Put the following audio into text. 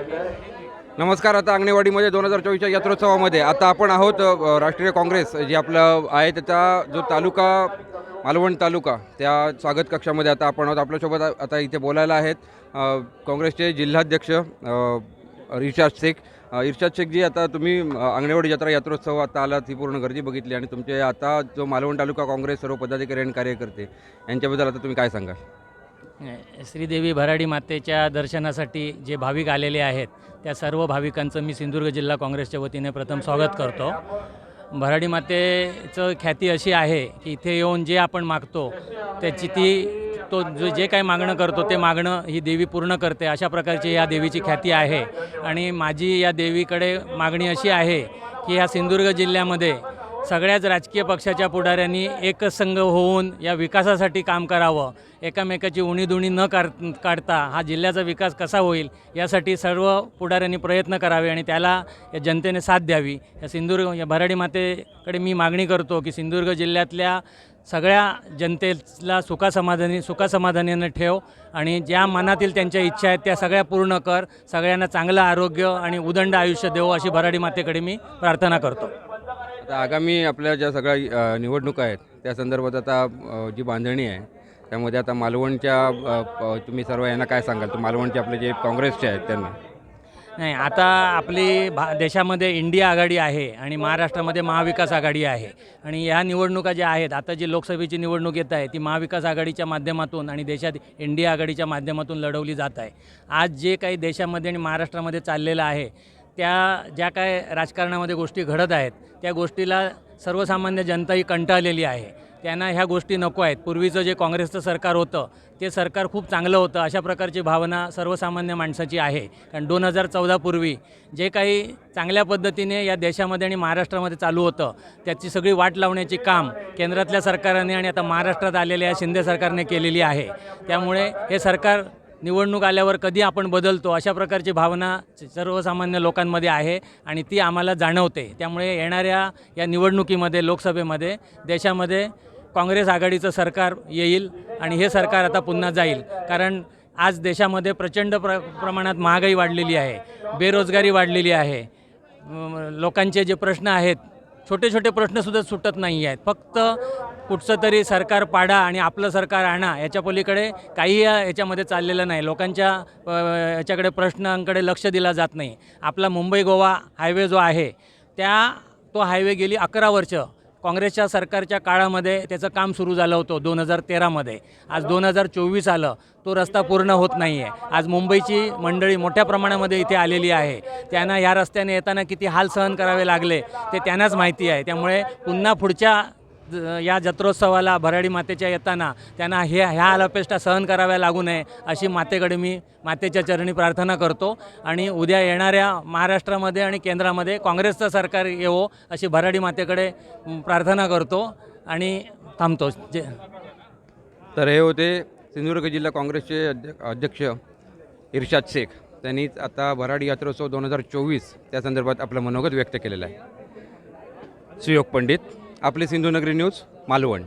नमस्कार आता अंगणेवाडीमध्ये दोन हजार चोवीसच्या यात्रोत्सवामध्ये आता आपण आहोत राष्ट्रीय काँग्रेस जे आपलं आहे त्याचा जो तालुका मालवण तालुका त्या स्वागत कक्षामध्ये आता आपण आहोत. आपल्यासोबत आता इथे बोलायला आहेत काँग्रेसचे जिल्हाध्यक्ष इर्शाद शेख. इर्शाद शेख जी आता तुम्ही अंगणेवाडी जत्रा यात्रोत्सव आता आलात ही पूर्ण गर्दी बघितली आणि तुमचे आता जो मालवण तालुका काँग्रेस सर्व पदाधिकारी आणि कार्यकर्ते यांच्याबद्दल आता तुम्ही काय सांगाल? श्रीदेवी भराडी मातेच्या दर्शनासाठी जे भाविक आलेले आहेत त्या सर्व भाविकांचं मी सिंधुदुर्ग जिल्हा काँग्रेसच्या वतीने प्रथम स्वागत करतो. भराडी मातेचं ख्याती अशी आहे की इथे येऊन जे आपण मागतो त्याची ती तो जो जे काही मागणं करतो ते मागणं ही देवी पूर्ण करते अशा प्रकारची या देवीची ख्याती आहे. आणि माझी या देवीकडे मागणी अशी आहे की या सिंधुदुर्ग जिल्ह्यामध्ये सगळ्याच राजकीय पक्षाच्या पुढाऱ्यांनी एकसंघ होऊन या विकासासाठी काम करावं. एकामेकाची उणीधुणी न काढ काढता हा जिल्ह्याचा विकास कसा होईल यासाठी सर्व पुढाऱ्यांनी प्रयत्न करावे आणि त्याला या जनतेने साथ द्यावी. या सिंधुदुर्ग या भराडी मातेकडे मी मागणी करतो की सिंधुदुर्ग जिल्ह्यातल्या सगळ्या जनतेला सुखासमाधानी सुखासमाधानाने ठेव आणि ज्या मनातील त्यांच्या इच्छा आहेत त्या सगळ्या पूर्ण कर. सगळ्यांना चांगलं आरोग्य आणि उदंड आयुष्य देवो अशी भराडी मातेकडे मी प्रार्थना करतो. आता आगामी आपल्या ज्या सगळ्या निवडणुका आहेत त्या संदर्भात आता जी बांधणी आहे त्यामध्ये आता मालवणच्या प- तुम्ही सर्व यांना काय सांगाल? तर मालवणचे आपले जे काँग्रेसचे आहेत त्यांना. नाही आता आपली भा देशामध्ये इंडिया आघाडी आहे आणि महाराष्ट्रामध्ये महाविकास आघाडी आहे. आणि ह्या निवडणुका ज्या आहेत आता जी लोकसभेची निवडणूक येत आहे ती महाविकास आघाडीच्या माध्यमातून आणि देशात इंडिया आघाडीच्या माध्यमातून लढवली जात आहे. आज जे काही देशामध्ये आणि महाराष्ट्रामध्ये चाललेलं आहे त्या ज्या काय राजकारणामध्ये गोष्टी घडत आहेत त्या गोष्टीला सर्वसामान्य जनता ही कंटाळलेली आहे. त्यांना ह्या गोष्टी नको आहेत. पूर्वीचं जे काँग्रेसचं सरकार होतं ते सरकार खूप चांगलं होतं. अशा प्रकारची भावना सर्वसामान्य माणसाची आहे. कारण दोन हजार चौदापूर्वी जे काही चांगल्या पद्धतीने या देशामध्ये आणि महाराष्ट्रामध्ये चालू होतं त्याची सगळी वाट लावण्याची काम केंद्रातल्या सरकारने आणि आता महाराष्ट्रात आलेल्या शिंदे सरकारने केलेली आहे. त्यामुळे हे सरकार निवडणूक आल्यावर कधी आपण बदलतो अशा प्रकारची भावना सर्वसामान्य लोकांमध्ये आहे आणि ती आम्हाला जाणवते. त्यामुळे येणाऱ्या या निवडणुकीमध्ये लोकसभेमध्ये देशामध्ये काँग्रेस आघाडीचं सरकार येईल आणि हे सरकार आता पुन्हा जाईल. कारण आज देशामध्ये प्रचंड प्र प्रमाणात महागाई वाढलेली आहे बेरोजगारी वाढलेली आहे. लोकांचे जे प्रश्न आहेत छोटे छोटे प्रश्नसुद्धा सुटत नाही आहेत. फक्त कुठचं तरी सरकार पाडा आणि आपलं सरकार आणा याच्या पलीकडे काही याच्यामध्ये चाललेलं नाही. लोकांच्या याच्याकडे प्रश्नांकडे लक्ष दिला जात नाही. आपला मुंबई गोवा हायवे जो आहे त्या तो हायवे गेली अकरा वर्ष. काँग्रेसच्या सरकारच्या काळामध्ये त्याचं काम सुरू झालं होतं दोन हजार तेरामध्ये. आज दोन हजार चोवीस आलं तो रस्ता पूर्ण होत नाही आहे आज मुंबईची मंडळी मोठ्या प्रमाणामध्ये इथे आलेली आहे. त्यांना ह्या रस्त्याने येताना किती हाल सहन करावे लागले ते त्यांनाच माहिती आहे. त्यामुळे पुन्हा पुढच्या या जत्रोत्सवाला भराडी मातेच्या येताना त्यांना हे ह्या हालापेष्टा सहन कराव्या लागू नये अशी मातेकडे मी मातेच्या चरणी प्रार्थना करतो. आणि उद्या येणाऱ्या महाराष्ट्रामध्ये आणि केंद्रामध्ये काँग्रेसचं सरकार येवो अशी भराडी मातेकडे प्रार्थना करतो आणि थांबतो. जे तर हे होते सिंधुदुर्ग जिल्हा काँग्रेसचे अध्य अध्यक्ष इर्शाद शेख. त्यांनी आता भराडी यात्रोत्सव दोन हजार चोवीस त्या संदर्भात आपलं मनोगत व्यक्त केलेलं आहे. सुयोग पंडित. आपले सिंधुनगरी न्यूज मालवण.